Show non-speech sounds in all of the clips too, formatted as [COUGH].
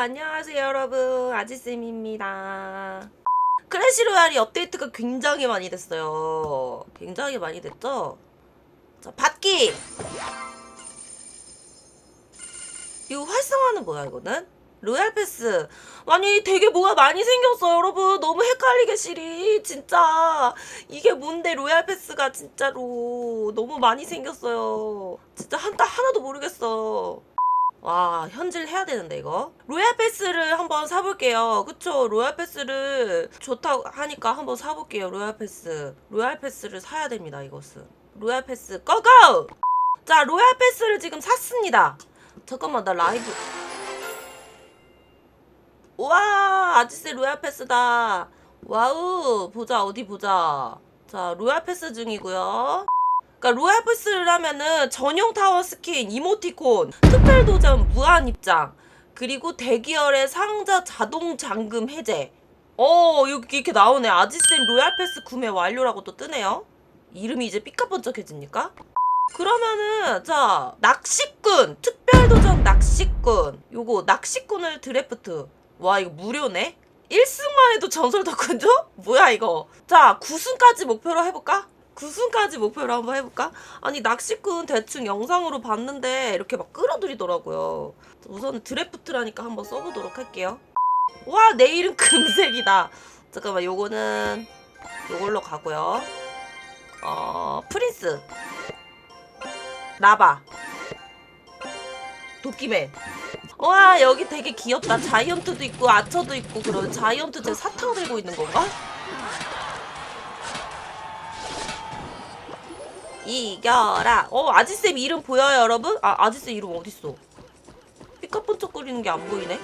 안녕하세요 여러분. 아지쌤입니다. 크래시 로얄이 업데이트가 굉장히 많이 됐어요. 굉장히 많이 됐죠? 자 받기! 이거 활성화는 뭐야 이거는? 로얄 패스. 아니 되게 뭐가 많이 생겼어 여러분. 너무 헷갈리게 실이 진짜. 이게 뭔데 로얄 패스가 진짜로. 너무 많이 생겼어요. 진짜 한타 하나도 모르겠어 와 현질 해야 되는데 이거? 로얄 패스를 한번 사볼게요. 그쵸? 로얄 패스를 좋다고 하니까 한번 사볼게요 로얄 패스. 로얄 패스를 사야 됩니다 이것은. 로얄 패스 고고! 자 로얄 패스를 지금 샀습니다. 잠깐만 나 라이브. 와 아지스 로얄 패스다. 와우 보자 어디 보자. 자 로얄 패스 중이고요 그러니까 로얄 패스를 하면은 전용 타워 스킨 이모티콘 특별 도전 무한 입장 그리고 대기열의 상자 자동 잠금 해제. 어 여기 이렇게 나오네. 아지쌤 로얄 패스 구매 완료라고 또 뜨네요. 이름이 이제 삐까번쩍해집니까? 그러면은 자 낚시꾼 특별 도전 낚시꾼. 요거 낚시꾼을 드래프트. 와 이거 무료네? 1승만 해도 전설 줘? 뭐야 이거? 자 9승까지 목표로 해볼까? 9승까지 목표로 한번 해볼까? 아니 낚시꾼 대충 영상으로 봤는데 이렇게 막 끌어들이더라고요. 우선 드래프트라니까 한번 써보도록 할게요. 와내 이름 금색이다. 잠깐만 요거는 요걸로 가고요. 어 프린스. 라바. 도끼맨. 와 여기 되게 귀엽다. 자이언트도 있고 아처도 있고 그러면 자이언트 제 사탕 들고 있는 건가? 이겨라. 어 아지쌤 이름 보여요 여러분? 아 아지쌤 이름 어딨어? 삐까뻔쩍거리는 게 안 보이네.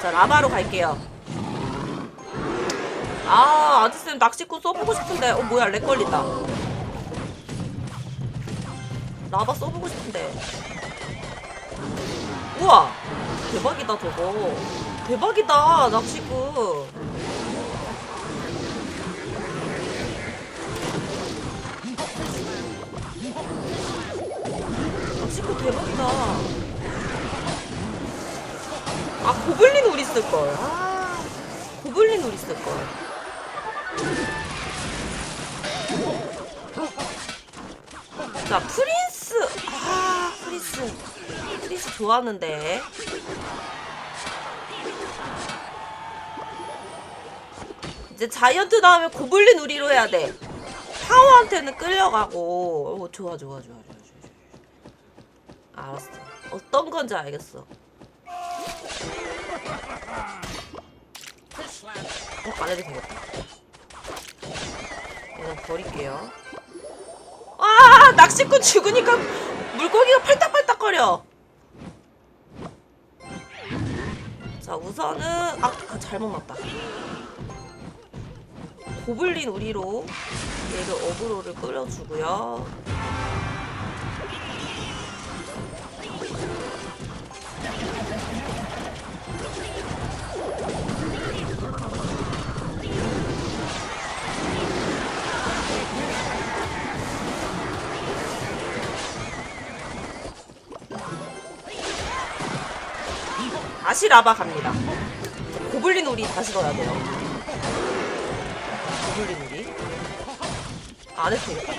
자 라바로 갈게요. 아 아지쌤 낚시꾼 써보고 싶은데. 어 뭐야 렉 걸린다. 라바 써보고 싶은데. 우와 대박이다 저거 대박이다 낚시꾼 낚시꾼 대박이다. 아 고블린 우리 쓸걸. 아 고블린 우리 쓸걸. 자 프린스. 아 프린스. 프린스 좋아하는데 이제 자이언트 다음에 고블린 우리로 해야 돼. 파워한테는 끌려가고. 오, 좋아 좋아 좋아 좋아 좋아 알았어. 어떤 건지 알겠어. 어, 안 해도 되겠다. 이건 버릴게요. 아 낚시꾼 죽으니까 물고기가 팔딱팔딱거려. 자 우선은 아, 아 잘못 맞다 고블린 우리로 얘를 어그로를 끌어주고요. 다시 라바 갑니다. 고블린 우리 다시 넣어야 돼요 안 해도 되겠다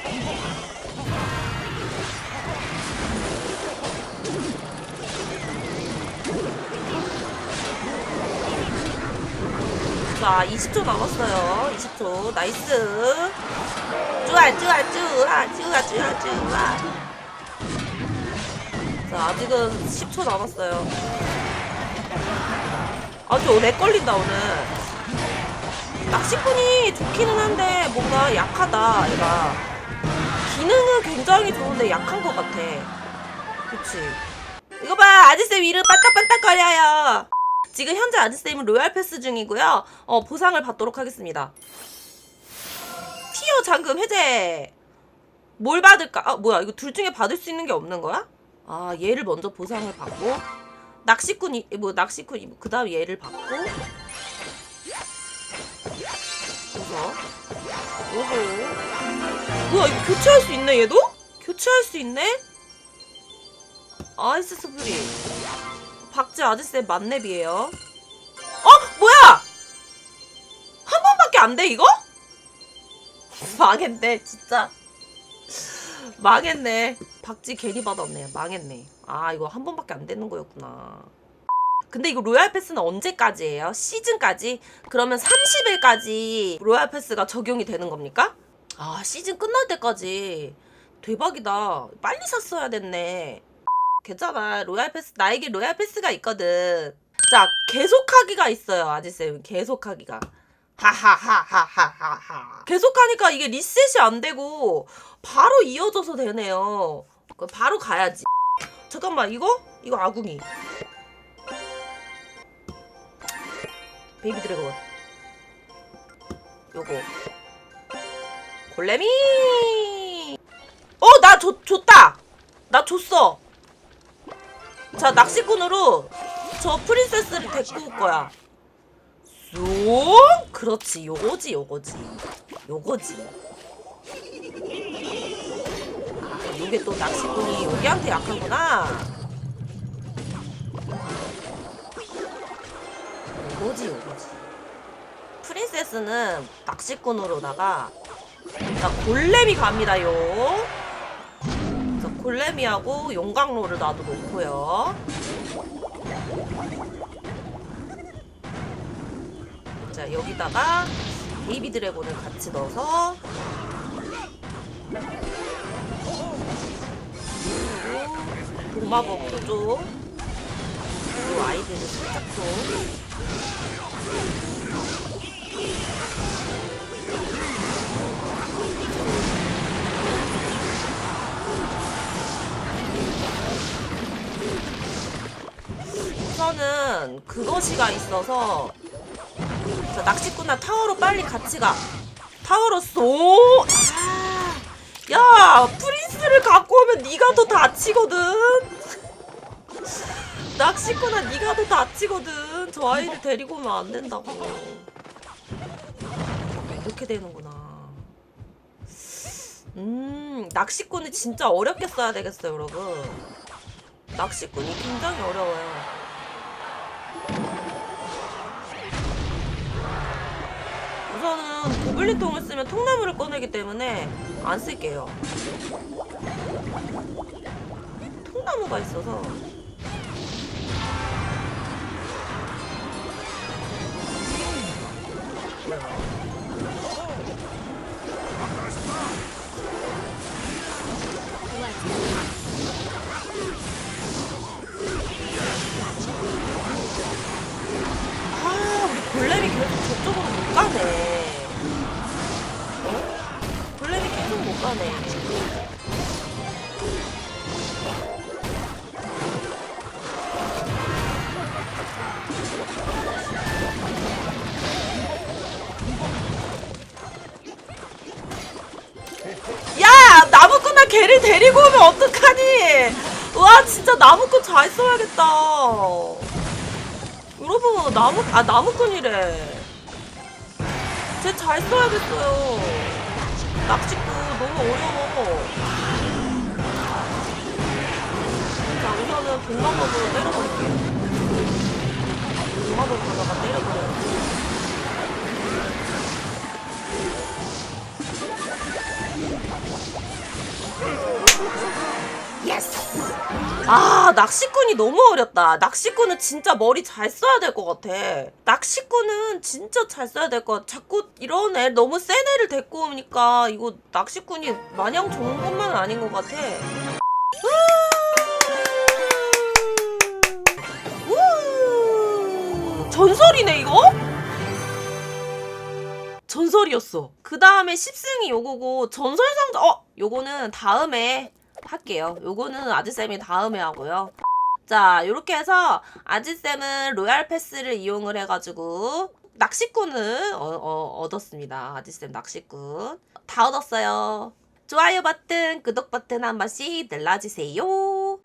자 20초 남았어요. 20초. 나이스. 좋아 좋아 좋아 좋아 좋아 좋아. 자 아직은 10초 남았어요. 아주 렉 걸린다 오늘 낚시꾼이 좋기는 한데 뭔가 약하다 얘가. 기능은 굉장히 좋은데 약한 것 같아. 그치? 이거 봐 아지쌤 이름 반딱반딱거려요. 지금 현재 아지쌤은 로얄 패스 중이고요. 어 보상을 받도록 하겠습니다. 티어 잠금 해제. 뭘 받을까? 아 뭐야 이거 둘 중에 받을 수 있는 게 없는 거야? 아 얘를 먼저 보상을 받고 낚시꾼이 뭐 낚시꾼이 그 다음 얘를 받고 그래서 요거 뭐야 이거 교체할 수 있네 얘도? 교체할 수 있네? 아이스 스프리 박지 아저씨의 만렙이에요 어? 뭐야? 한 번밖에 안 돼 이거? [LAUGHS] 망했네 진짜 망했네 박지 괜히 받았네 망했네 아 이거 한 번밖에 안 되는 거였구나 근데 이거 로얄 패스는 언제까지예요? 시즌까지? 그러면 30일까지 로얄 패스가 적용이 되는 겁니까? 아 시즌 끝날 때까지. 대박이다. 빨리 샀어야 됐네. 괜찮아. 로얄 패스 나에게 로얄 패스가 있거든. 자 계속하기가 있어요 아지쌤. 계속하기가. 하하하하하하. 계속하니까 이게 리셋이 안 되고 바로 이어져서 되네요. 바로 가야지. 잠깐만 이거? 이거 아궁이 베이비 드래곤. 요거. 골레미 어나 줬다! 나 줬어! 자 낚시꾼으로 저 프린세스를 데리고 올 거야. 쏙 그렇지. 요거지 요거지. 요거지. 아 요게 또 낚시꾼이 여기한테 약하구나 요거지 프린세스는 낚시꾼으로다가 자 골렘이 갑니다요. 자 골렘이하고 용광로를 놔도 놓고요. 자 여기다가 베이비 드래곤을 같이 넣어서 그리고 동마법으로 좀 그리고 아이들을 살짝 좀 우선은 그것이가 있어서 자, 낚시꾼이나 타워로 빨리 같이 가. 타워로 쏘. 아, 야, 프린스를 갖고 오면 네가 더 다치거든. [LAUGHS] 낚시꾼아 네가 더 다치거든. 저 아이를 데리고 오면 안 된다고. 이렇게 되는구나. 음, 낚시꾼이 진짜 어렵게 써야 되겠어요, 여러분. 낚시꾼이 굉장히 어려워요. 우선은 고블린통을 쓰면 통나무를 꺼내기 때문에 안 쓸게요. 통나무가 있어서. 데리고 오면 어떡하니? 와, 진짜 나무꾼 잘 써야겠다. 여러분 나무 아 나무꾼이래. 쟤 잘 써야겠어요. 낚시꾼 너무 어려워. 자 우선은 동마법으로 때려버릴게요. 동마법 가다가 때려버려요. 아 낚시꾼이 너무 어렵다 낚시꾼은 진짜 머리 잘 써야 될 것 같아 낚시꾼은 진짜 잘 써야 될 것 같아 자꾸 이런 애 너무 센 애를 데리고 오니까 이거 낚시꾼이 마냥 좋은 것만은 아닌 것 같아 우! 전설이네 이거? 전설이었어 그 다음에 10승이 요거고 전설상자 어 요거는 다음에 할게요. 요거는 아지쌤이 다음에 하고요. 자, 요렇게 해서 아지쌤은 로얄 패스를 이용을 해가지고 낚시꾼을 어, 어, 얻었습니다. 아지쌤 낚시꾼. 다 얻었어요. 좋아요 버튼, 구독 버튼 한 번씩 눌러주세요.